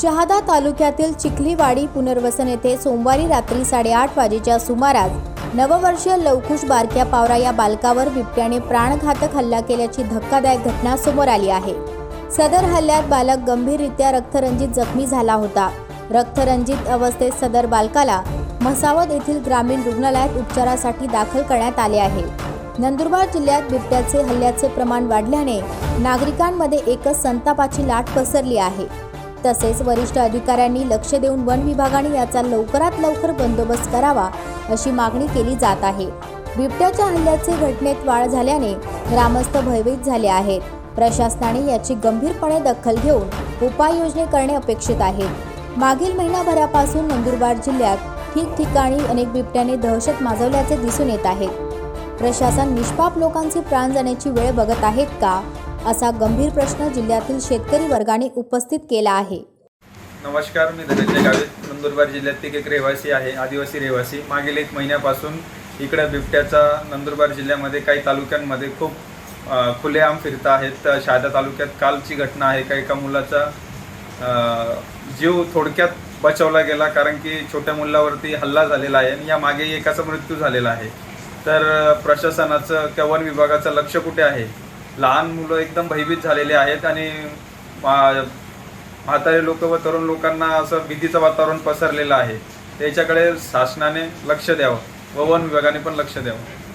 शहादा तालुक्यातील चिखलीवाडी पुनर्वसन येथे सोमवारी रात्री साडेआठ वाजेच्या सुमारास नववर्षीय लवकुश बारक्या पावरा या बालकावर बिबट्याने प्राणघातक हल्ला केल्याची धक्कादायक घटना समोर आली आहे. सदर हल्ल्यात बालक गंभीररित्या रक्तरंजित जखमी झाला होता. रक्तरंजित अवस्थेत सदर बालकाला म्हसावद येथील ग्रामीण रुग्णालयात उपचारासाठी दाखल करण्यात आले आहे. नंदुरबार जिल्ह्यात बिबट्याचे हल्ल्याचे प्रमाण वाढल्याने नागरिकांमध्ये एकच संतापाची लाट पसरली आहे. तसेच वरिष्ठ अधिकाऱ्यांनी लक्ष देऊन वन विभागाने याचा लवकरात लवकर बंदोबस्त करावा अशी मागणी केली जात आहे. बिबट्याच्या हल्ल्याचे घटनेत वाढ झाल्याने ग्रामस्थ भयभीत झाले आहेत. प्रशासनाने याची गंभीरपणे दखल घेऊन उपाययोजने करणे अपेक्षित आहे. मागील महिनाभरापासून नंदुरबार जिल्ह्यात ठिकठिकाणी अनेक बिबट्याने दहशत माजवल्याचे दिसून येत आहे. प्रशासन निष्पाप लोकांचे प्राण जाण्याची वेळ बघत आहेत का? असा गंभीर प्रश्न जिल्ह्यातील शेतकरी वर्गाने उपस्थित केला आहे. नमस्कार मी धनंजय गावित नंदुरबार जिल्ह्यातील एक रहिवासी आहे आदिवासी रहिवासी. मागील एक महिन्यापासून इकडे बिबट्याचा नंदुरबार जिल्ह्यामध्ये काही तालुक्यांमध्ये खूप खुलेआम फिरता आहेत. तर शहादा तालुक्यात कालची घटना आहे का? एका मुलाचा जीव थोडक्यात बचावला गेला कारण की छोट्या मुलावरती हल्ला झालेला आहे आणि या मागे एकाचा मृत्यू झालेला आहे. तर प्रशासनाचं किंवा वन विभागाचं लक्ष कुठे आहे? लहान मुलं एकदम भयभीत झालेले आहेत आणि मा- म्हातारे लोक व तरुण लोकांना असं भीतीचं वातावरण पसरलेलं आहे. त्याच्याकडे शासनाने लक्ष द्यावं व वन विभागाने पण लक्ष द्यावं.